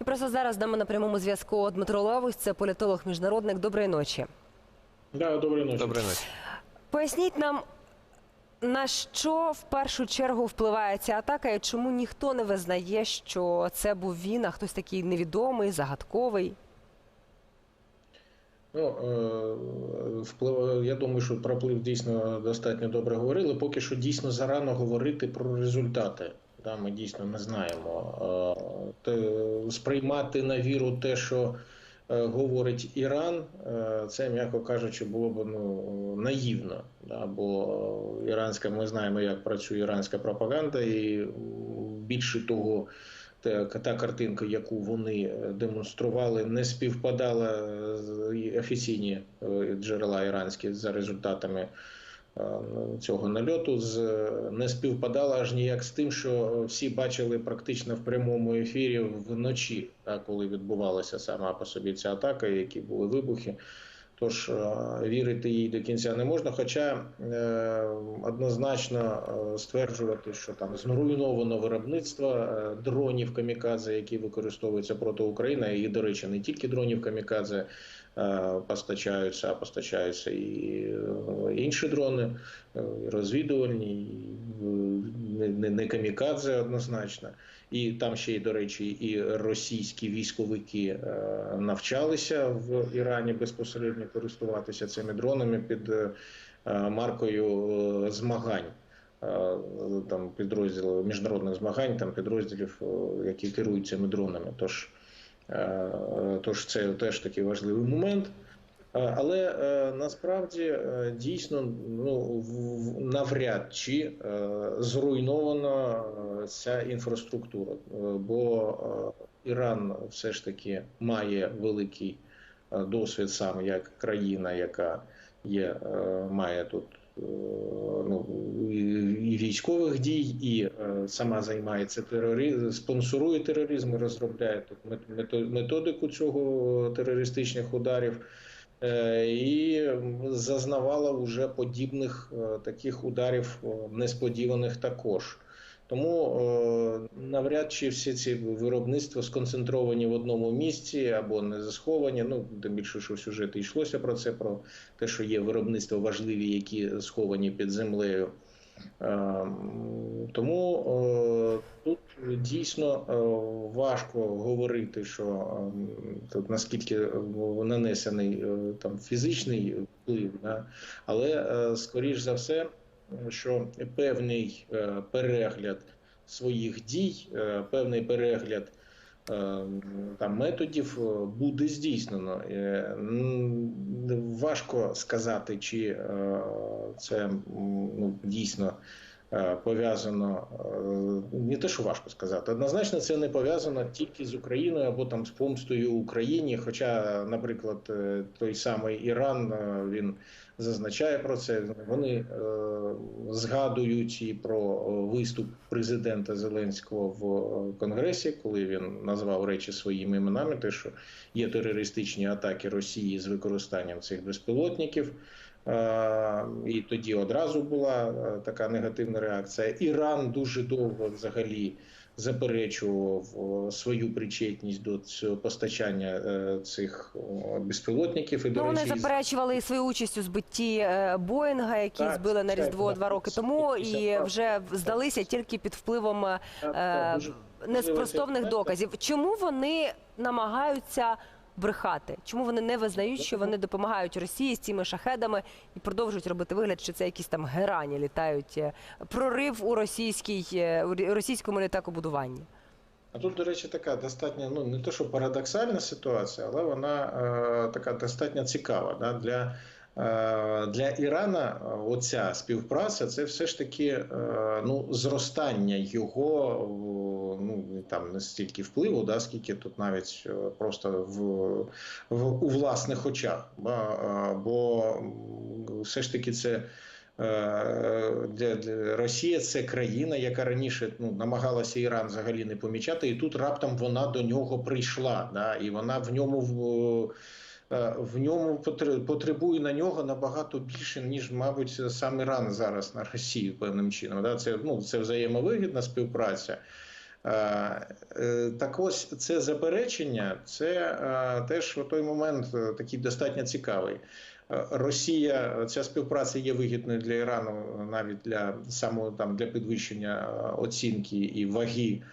І просто зараз з нами на прямому зв'язку Дмитро Лавусь, це політолог міжнародник. Доброї ночі. Да, доброї ночі. Доброї ночі. Поясніть нам, на що в першу чергу впливає ця атака, і чому ніхто не визнає, що це був він, а хтось такий невідомий, загадковий. Ну, е, вплив, я думаю, що про вплив дійсно достатньо добре говорили. Поки що дійсно зарано говорити про результати. Да, ми дійсно не знаємо. Е, сприймати на віру те, що е, говорить Іран, е, це, м'яко кажучи, було б ну, наївно. Да, бо іранська, ми знаємо, як працює іранська пропаганда, і більше того. Та, та картинка, яку вони демонстрували, не співпадала з офіційні джерела іранські за результатами цього нальоту. З не співпадала аж ніяк з тим, що всі бачили практично в прямому ефірі вночі, та, коли відбувалася сама по собі ця атака, які були вибухи. Тож е, вірити їй до кінця не можна. Хоча е, однозначно е, стверджувати, що там зруйновано виробництво е, дронів камікадзе, які використовуються проти України, і, до речі, не тільки дронів камікадзе е, постачаються, а постачаються і інші дрони, е, і розвідувальні, і не, не, камікадзе однозначно. І там ще й, до речі, і російські військовики навчалися в Ірані безпосередньо користуватися цими дронами під маркою змагань. Там підрозділів міжнародних змагань, там підрозділів, які керують цими дронами. Тож, тож це теж такий важливий момент. Е, Але е, насправді е, дійсно ну навряд чи е, зруйнована е, ця інфраструктура, Е, бо е, Іран все ж таки має великий е, досвід сам як країна, яка є, е, має тут е, ну, і військових дій, і е, сама займається тероризмом, спонсорує тероризм, розробляє тут мет- методику цього терористичних ударів. Е, і зазнавала вже подібних е, таких ударів е, несподіваних також. Тому е, навряд чи всі ці виробництва сконцентровані в одному місці або не засховані. Ну тим більше, що в сюжеті йшлося про це, про те, що є виробництва важливі, які сховані під землею. Е, Тому е, тут дійсно важко говорити, що тут наскільки нанесений там фізичний вплив, але скоріш за все, що певний е, перегляд своїх дій, е, певний перегляд е, там методів буде здійснено. Важко сказати, чи це ну, дійсно пов'язано е, не те, що важко сказати. Однозначно, це не пов'язано тільки з Україною або там з помстою Україні. Хоча, наприклад, е, той самий Іран е, він зазначає про це. Вони е, згадують і про е, виступ президента Зеленського в е, Конгресі, коли він назвав речі своїми іменами, те, що є терористичні атаки Росії з використанням цих безпілотників. Е, І тоді одразу була е, така негативна реакція. Іран дуже довго взагалі заперечував свою причетність до цього постачання е, цих безпілотників. І, до Ну, вони заперечували і свою участь у збитті Боїнга, який Так, збили на Різдво два роки тому, і вже здалися тільки під впливом Так, так, е, неспростовних доказів. Чому вони намагаються брехати? Чому вони не визнають, що вони допомагають Росії з цими шахедами і продовжують робити вигляд, що це якісь там герані літають? е, Прорив у російській е, у російському літакобудуванні? А тут, до речі, така достатньо, ну не то, що парадоксальна ситуація, але вона е, така достатньо цікава. Да? Для, для Ірана е, оця співпраця це все ж таки е, ну, зростання його ну, там не стільки впливу, да, скільки тут навіть е, просто в, в, у власних очах. Е, Бо все ж таки це. Е, Для, для Росія це країна, яка раніше ну намагалася Іран взагалі не помічати, і тут раптом вона до нього прийшла. Да, і вона в ньому в, е, в ньому потр- потребує на нього набагато більше, ніж, мабуть, сам Іран зараз на Росію певним чином. Це ну це взаємовигідна співпраця. Е, е, Так ось це заперечення, це е, теж в той момент е, такий достатньо цікавий. Е, Росія, ця співпраця є вигідною для Ірану навіть для самого там для підвищення е, оцінки і ваги е,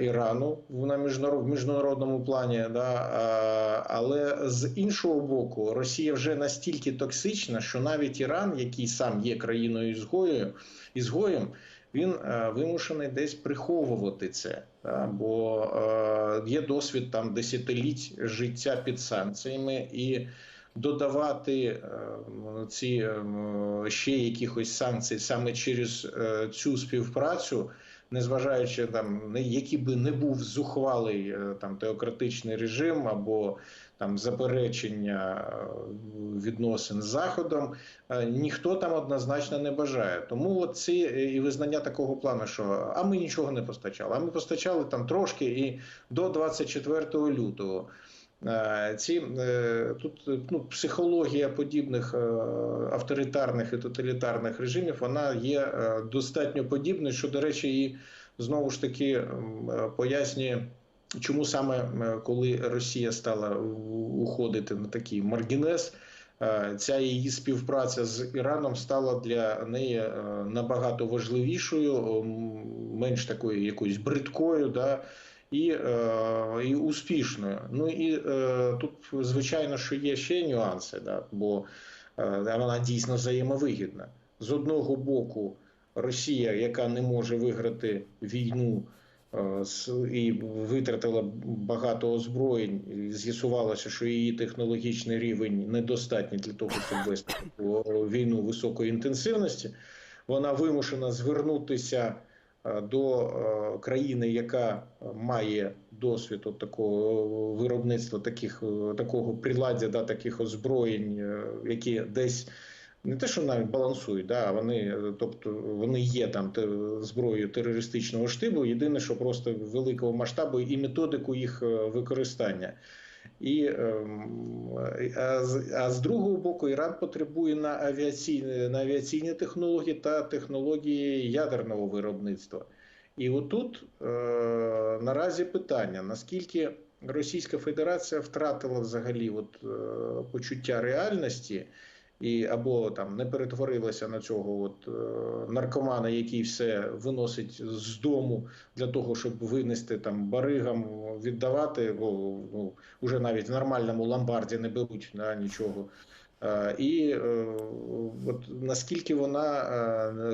Ірану в- на в міжнародному плані. Да? е, Але з іншого боку, Росія вже настільки токсична, що навіть Іран, який сам є країною ізгоєю, ізгоєм, він е, вимушений десь приховувати це, да? бо е, є досвід там десятиліть життя під санкціями і. Додавати е, ці е, ще якихось санкцій саме через е, цю співпрацю, незважаючи там, який би не був зухвалий е, там теократичний режим або там заперечення е, відносин з Заходом, е, ніхто там однозначно не бажає. Тому ці і визнання такого плану, що а ми нічого не постачали, а ми постачали там трошки і до 24 лютого. Е, Ці е, тут е, ну, психологія подібних авторитарних і тоталітарних режимів вона є достатньо подібною, що, до речі, і знову ж таки пояснює, чому саме коли Росія стала уходити на такий маргінез. Ця її співпраця з Іраном стала для неї набагато важливішою, менш такою якоюсь бридкою, да, і, е, і успішною. Ну і е, тут, звичайно, що є ще нюанси, да, бо е, вона дійсно взаємовигідна. З одного боку, Росія, яка не може виграти війну і витратила багато озброєнь, з'ясувалося, що її технологічний рівень недостатній для того, щоб вести війну високої інтенсивності. Вона вимушена звернутися до е, країни, яка має досвід от такого виробництва таких е, такого приладдя, да, таких озброєнь, е, які десь. Не те, що навіть балансують, да, вони, е, тобто вони є там те- зброєю терористичного штибу. Єдине, що просто великого масштабу і методику їх е, використання. І, ем, а, з, а з другого боку, Іран потребує на авіаційні, на авіаційні технології та технології ядерного виробництва. І отут е, наразі питання: наскільки Російська Федерація втратила взагалі от, е, почуття реальності, і або там не перетворилася на цього от, е, наркомана, який все виносить з дому для того, щоб винести там баригам, віддавати, бо ну, вже навіть в нормальному ломбарді не беруть да, нічого. Е, І е, от наскільки вона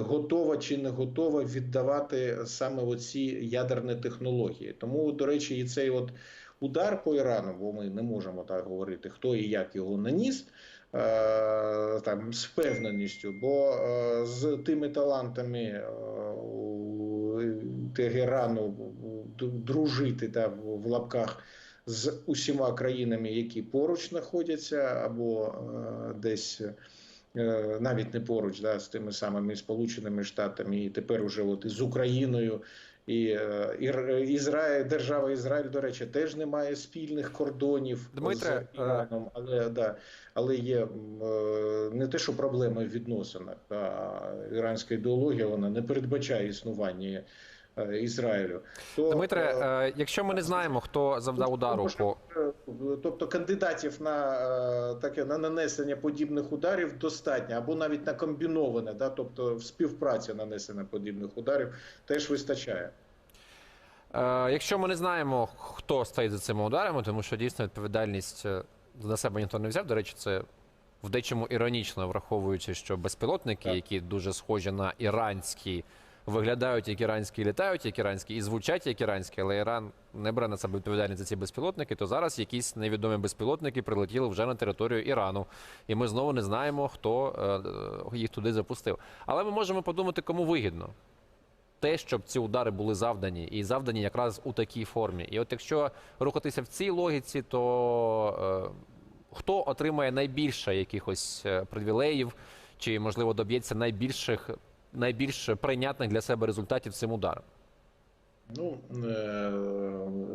готова чи не готова віддавати саме оці ядерні технології. Тому, до речі, і цей от удар по Ірану, бо ми не можемо так говорити, хто і як його наніс. Е, Там з впевненістю, бо е, з тими талантами е, Тегерану дружити та в лапках з усіма країнами, які поруч знаходяться, або десь навіть не поруч, да, з тими самими Сполученими Штатами, і тепер уже от з Україною. І е, Ір- Ізраїль, держава Ізраїль, до речі, теж не має спільних кордонів Дмитре, з Іраном, але да, але є е, не те, що проблеми в відносинах. А іранська ідеологія вона не передбачає існування е, Ізраїлю. То, Дмитре, е, е, якщо ми не знаємо, хто завдав удару по Тобто кандидатів на е, таке на нанесення подібних ударів достатньо, або навіть на комбіноване, да, тобто в співпраці нанесення подібних ударів теж вистачає. Е, Якщо ми не знаємо, хто стоїть за цими ударами, тому що дійсно відповідальність е, на себе ніхто не взяв. До речі, це в дечому іронічно, враховуючи, що безпілотники, Так. які дуже схожі на іранські, виглядають як іранські, літають як іранські і звучать як іранські, але Іран не бере на себе відповідальність за ці безпілотники, то зараз якісь невідомі безпілотники прилетіли вже на територію Ірану. І ми знову не знаємо, хто е, їх туди запустив. Але ми можемо подумати, кому вигідно те, щоб ці удари були завдані, і завдані якраз у такій формі. І от якщо рухатися в цій логіці, то е, хто отримає найбільше якихось е, привілеїв, чи можливо доб'ється найбільших, найбільш прийнятних для себе результатів цим ударом? Ну, е,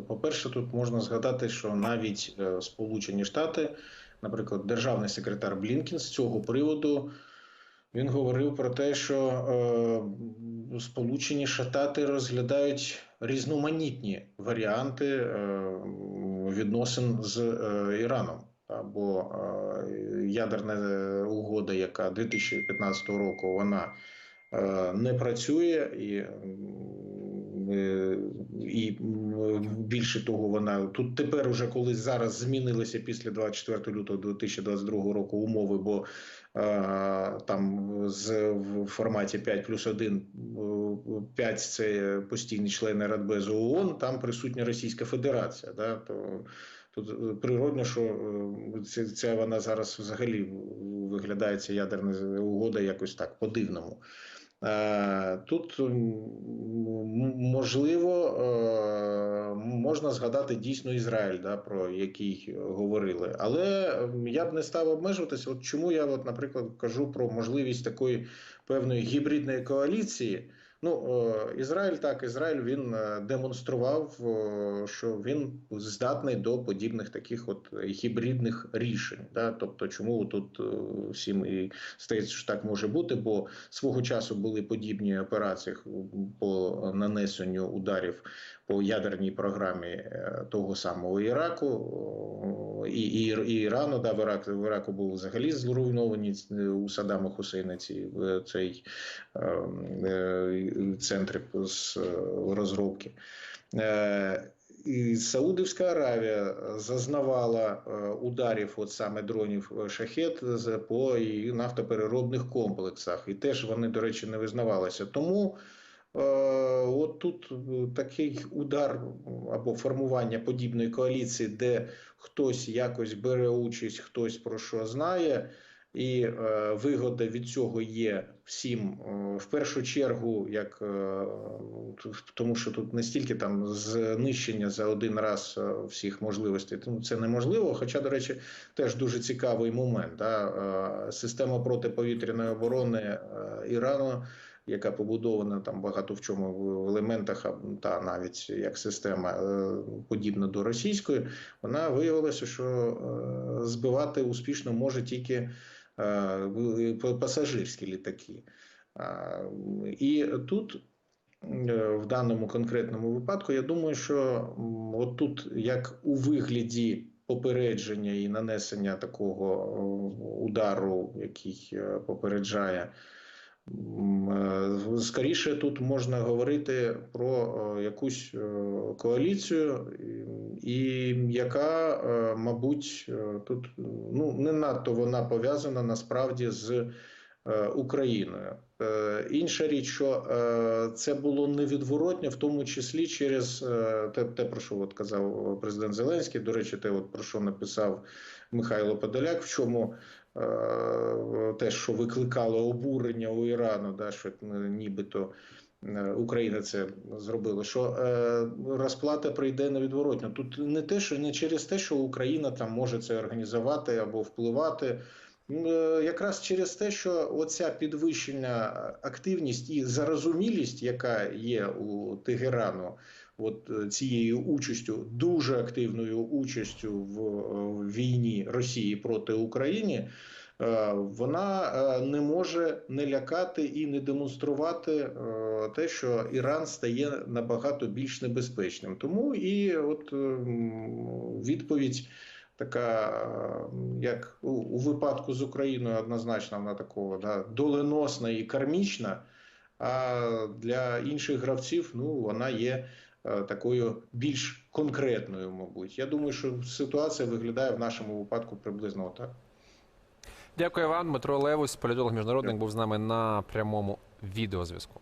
по-перше, тут можна згадати, що навіть е, Сполучені Штати, наприклад, державний секретар Блінкін з цього приводу він говорив про те, що е, Сполучені Штати розглядають різноманітні варіанти відносин з Іраном. Бо ядерна угода, яка 2015 року вона не працює і, е, і більше того, вона тут тепер, уже коли зараз змінилися після 24 лютого 2022 року умови, бо е, там з в форматі 5 плюс 1, 5 це постійні члени Радбезу ООН, там присутня Російська Федерація. Да, то, Тут е, природно, що е, ця, ця вона зараз взагалі виглядає ця ядерна угода якось так по-дивному. Е, Тут м, м, можливо е, можна згадати дійсно Ізраїль, да, про який говорили. Але я б не став обмежуватися. От чому я, от, наприклад, кажу про можливість такої певної гібридної коаліції. Ну, Ізраїль так, Ізраїль він е, демонстрував, що він здатний до подібних таких от гібридних рішень. Да? Тобто, чому тут всім і стається, що так може бути, бо свого часу були подібні операції по нанесенню ударів по ядерній програмі е, того самого Іраку і, і, і Ірану. Да, в, Ірак, в Іраку були взагалі зруйновані у Саддама Хусейна ці, е, цей е, е, центр з е, розробки. Е, І Саудівська Аравія зазнавала е, ударів, от саме дронів е, шахет по і нафтопереробних комплексах, і теж вони, до речі, не визнавалися. Тому е, от тут е, такий удар або формування подібної коаліції, де хтось якось бере участь, хтось про що знає. І е, вигода від цього є всім е, в першу чергу, як е, тому, що тут не стільки там знищення за один раз е, всіх можливостей, тому це неможливо. Хоча, до речі, теж дуже цікавий момент. Да? Е, система протиповітряної оборони е, Ірану. Яка побудована там багато в чому в елементах, та навіть як система е, подібна до російської, вона виявилася, що е, збивати успішно може тільки е, пасажирські літаки. І тут в даному конкретному випадку, я думаю, що м, от тут, як у вигляді попередження і нанесення такого удару, який попереджає. Е, Скоріше тут можна говорити про е, якусь е, коаліцію, і яка, мабуть, тут ну не надто вона пов'язана насправді з Україною. Інша річ, що це було невідворотньо, в тому числі через те, те, про що от казав президент Зеленський. До речі, те, от про що написав Михайло Подоляк, в чому те, що викликало обурення у Ірану, да, що е, нібито. е, Україна це зробила, що е, розплата прийде невідворотно. Тут не те, що не через те, що Україна там може це організувати або впливати. Е, Якраз через те, що оця підвищена активність і зарозумілість, яка є у Тегерану, от е, цією участю, дуже активною участю в, е, війні Росії проти України, е, вона не може не лякати і не демонструвати те, що Іран стає набагато більш небезпечним. Тому і от відповідь. Така, як у, випадку з Україною, однозначно вона такого да, доленосна і кармічна. А для інших гравців ну, вона є такою більш конкретною, мабуть. Я думаю, що ситуація виглядає в нашому випадку приблизно так. Дякую вам, Дмитро Левус, політолог міжнародник, був з нами на прямому відеозв'язку.